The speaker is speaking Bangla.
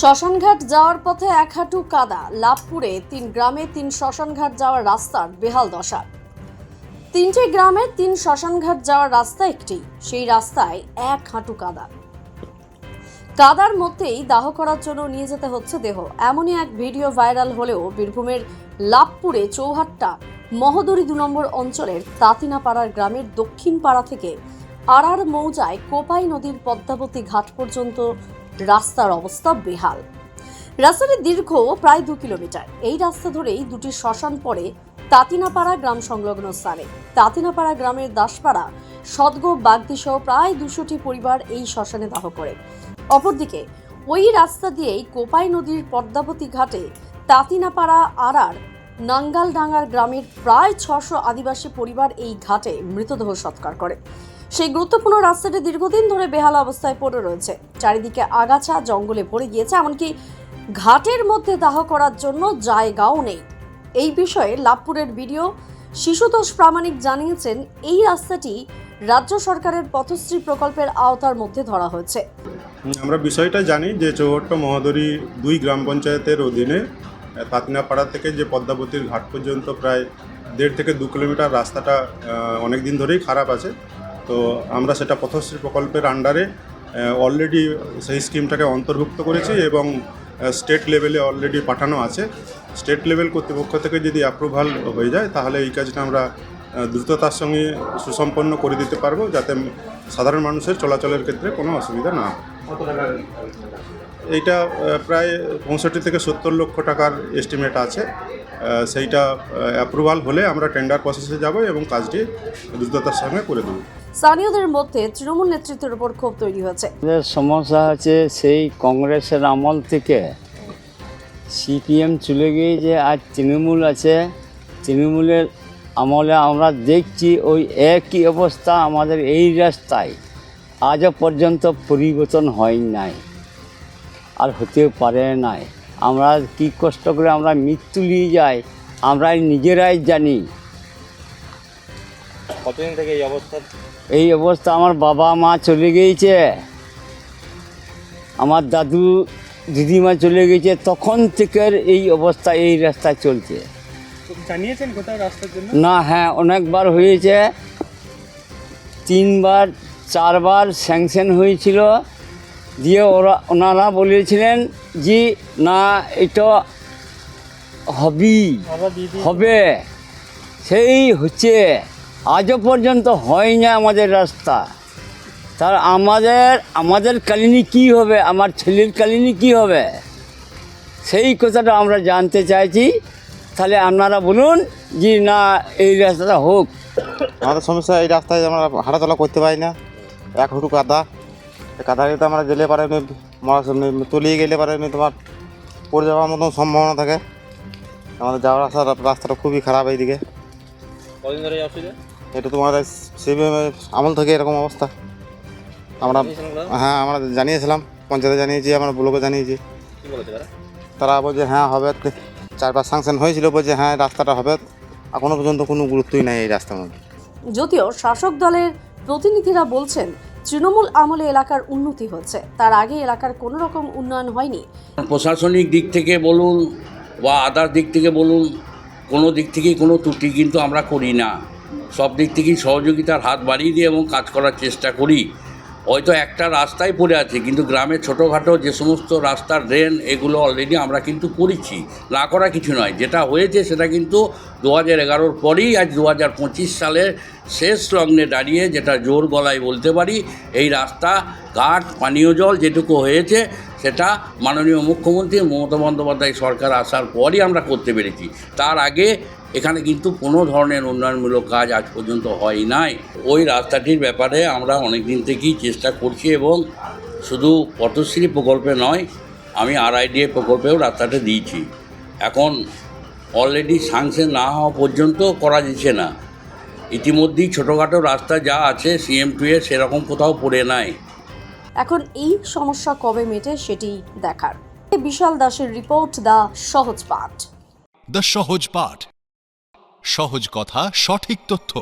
শ্মশানঘাট যাওয়ার পথে এক হাঁটু কাদা, লাভপুরে তিন গ্রামে তিন শ্মশানঘাট যাওয়ার রাস্তার বেহাল দশা। তিনটে গ্রামে তিন শ্মশানঘাট যাওয়ার রাস্তা একটি, সেই রাস্তায় এক হাঁটু কাদা। কাদার মধ্যেই দাহ করার জন্য নিয়ে যেতে হচ্ছে দেহ। এমনই এক ভিডিও ভাইরাল হলেও বীরভূমের লাভপুরে চৌহাট্টা, মহদরি দু নম্বর অঞ্চলের তাঁতিনাপাড়ার গ্রামের দক্ষিণ পাড়া থেকে আড়ার মৌজায় কোপাই নদীর পদ্মাবতী ঘাট পর্যন্ত রাস্তার অবস্থা বেহাল। রাস্তাটি দীর্ঘ প্রায় দু কিলোমিটার। এই রাস্তা ধরেই দুটি শ্মশান পড়ে তাতিনাপাড়া গ্রাম সংলগ্ন স্থানে। তাতিনাপাড়া গ্রামের দাসপাড়া, সদগো বাগদি সহ প্রায় দুশোটি পরিবার এই শ্মশানে দাহ করে। অপরদিকে, ওই রাস্তা দিয়েই কোপাই নদীর পদ্মাবতী ঘাটে তাতিনাপাড়া আড়ার নাঙ্গালডাঙ্গার গ্রামের প্রায় ছশো আদিবাসী পরিবার এই ঘাটে মৃতদেহ সৎকার করে। সেই গুরুত্বপূর্ণ রাস্তাটি দীর্ঘদিন ধরে বেহাল অবস্থায় পড়ে রয়েছে। চারিদিকে আগাছা, জঙ্গলে ভরে গিয়েছে, এমনকি ঘাটের মধ্যে দাহ করার জন্য জায়গাও নেই। এই বিষয়ে লাভপুরের ভিডিও শিশুতোষ প্রামাণিক জানিয়েছেন, এই রাস্তাটি রাজ্য সরকারের পথশ্রী প্রকল্পের আওতার মধ্যে ধরা হয়েছে। আমরা বিষয়টা জানি যে চৌহট্ট মহাদরি দুই গ্রাম পঞ্চায়েতের অধীনে পাতনাপাড়া থেকে যে পদ্মাবতীর ঘাট পর্যন্ত প্রায় দেড় থেকে দু কিলোমিটার রাস্তাটা অনেক দিন ধরেই খারাপ আছে। তো আমরা সেটা পথশ্রী প্রকল্পের আন্ডারে অলরেডি সেই স্কিমটাকে অন্তর্ভুক্ত করেছি এবং স্টেট লেভেলে অলরেডি পাঠানো আছে। স্টেট লেভেল কর্তৃপক্ষ থেকে যদি অ্যাপ্রুভাল হয়ে যায় তাহলে এই কাজটা আমরা দ্রুততার সঙ্গে সুসম্পন্ন করে দিতে পারব যাতে সাধারণ মানুষের চলাচলের ক্ষেত্রে কোনো অসুবিধা না হয়। এইটা প্রায় পঁয়ষট্টি থেকে সত্তর লক্ষ টাকার এস্টিমেট আছে। সেইটা অ্যাপ্রুভাল হলে আমরা টেন্ডার প্রসেসে যাব এবং কাজটি দ্রুততার সঙ্গে করে দেবো। স্থানীয়দের মধ্যে তৃণমূল নেতৃত্বের উপর ক্ষোভ তৈরি হয়েছে। সমস্যা হচ্ছে, সেই কংগ্রেসের আমল থেকে সিপিএম চলে গিয়েছে, আর তৃণমূল আছে। তৃণমূলের আমলে আমরা দেখছি ওই একই অবস্থা আমাদের এই রাস্তায়। আজও পর্যন্ত পরিবর্তন হয় নাই আর হতেও পারে নাই। আমরা কি কষ্ট করে আমরা মৃত্যু নিয়ে যাই, আমরাই নিজেরাই জানি। কতদিন থেকে এই অবস্থা? এই অবস্থা আমার বাবা মা চলে গিয়েছে। আমার দাদু দিদিমা চলে গেছে তখন থেকে এই অবস্থা এই রাস্তায় চলছে। জানিয়েছেন কোথাও রাস্তার জন্য? না হ্যাঁ অনেকবার হয়েছে। তিনবার চারবার স্যাংশন হয়েছিল। দিয়ে ওরা ওনারা বলেছিলেন যে না এটা হবি। হবে। সেই হচ্ছে। আজও পর্যন্ত হয় না আমাদের রাস্তা। তার আমাদের আমাদের কালিনী কি হবে? আমার ছেলের কালিনী কি হবে? সেই কথাটা আমরা জানতে চাইছি। তাহলে আপনারা বলুন যে না এই রাস্তাটা হোক। আমাদের সমস্যা এই রাস্তায় আমরা হাঁটাচলা করতে পারি না। এক হুটু কাদা এই কাদাতে আমরা গেলে পারে মরা তলিয়ে গেলে পারে তোমার পড়ে যাওয়ার মতন সম্ভাবনা থাকে। আমাদের যাওয়ার রাস্তা রাস্তাটা খুবই খারাপ এইদিকে। কদিন ধরে অসুবিধা? এটা তোমার সিবিএম আমল থেকে এরকম অবস্থা। আমরা হ্যাঁ আমরা জানিয়েছিলাম পঞ্চায়েতে জানিয়েছি আমরা ব্লকে জানিয়েছি। তারা? তারা বলছে হ্যাঁ হবে চার পাঁচ সাংশন হয়েছিল বলছে হ্যাঁ রাস্তাটা হবে। এখনও পর্যন্ত কোনো গুরুত্বই নাই এই রাস্তার মধ্যে। যদিও শাসক দলের প্রতিনিধিরা বলছেন তৃণমূল আমলে এলাকার উন্নতি হচ্ছে। তার আগে এলাকার কোনো রকম উন্নয়ন হয়নি। প্রশাসনিক দিক থেকে বলুন বা আদার দিক থেকে বলুন কোনো দিক থেকেই কোনো ত্রুটি কিন্তু আমরা করি না। সব দিক থেকেই সহযোগিতার হাত বাড়িয়ে দিয়ে এবং কাজ করার চেষ্টা করি। হয়তো একটা রাস্তায় পড়ে আছে, কিন্তু গ্রামে ছোটোখাটো যে সমস্ত রাস্তার ড্রেন, এগুলো অলরেডি আমরা কিন্তু করেছি। না করা কিছু নয়, যেটা হয়েছে সেটা কিন্তু দু হাজার এগারোর পরেই আজ দু হাজার পঁচিশ সালের শেষ লগ্নে দাঁড়িয়ে যেটা জোর গলায় বলতে পারি, এই রাস্তা, ঘাট, পানীয় জল যেটুকু হয়েছে, সেটা মাননীয় মুখ্যমন্ত্রী মমতা বন্দ্যোপাধ্যায় সরকার আসার পরই আমরা করতে পেরেছি। তার আগে এখানে কিন্তু কোনো ধরনের উন্নয়নমূলক কাজ আজ পর্যন্ত হয় নাই। ওই রাস্তাটির ব্যাপারে আমরা অনেক দিন থেকেই চেষ্টা করছি এবং শুধু পথশ্রী প্রকল্পে নয় আমি আরআইডিএ প্রকল্পেও রাস্তাটা দিয়েছি। এখন অলরেডি সাংশন না হওয়া পর্যন্ত করা যাচ্ছে না। ইতিমধ্যেই ছোটোখাটো রাস্তা যা আছে সিএম টু এ সেরকম কোথাও পড়ে নাই। এখন এই সমস্যা কবে মেটে সেটি দেখার। বিশাল দাসের রিপোর্ট দ্য সহজ পাঠ। দ্য সহজ পাঠ। সহজ কথা সঠিক তথ্য।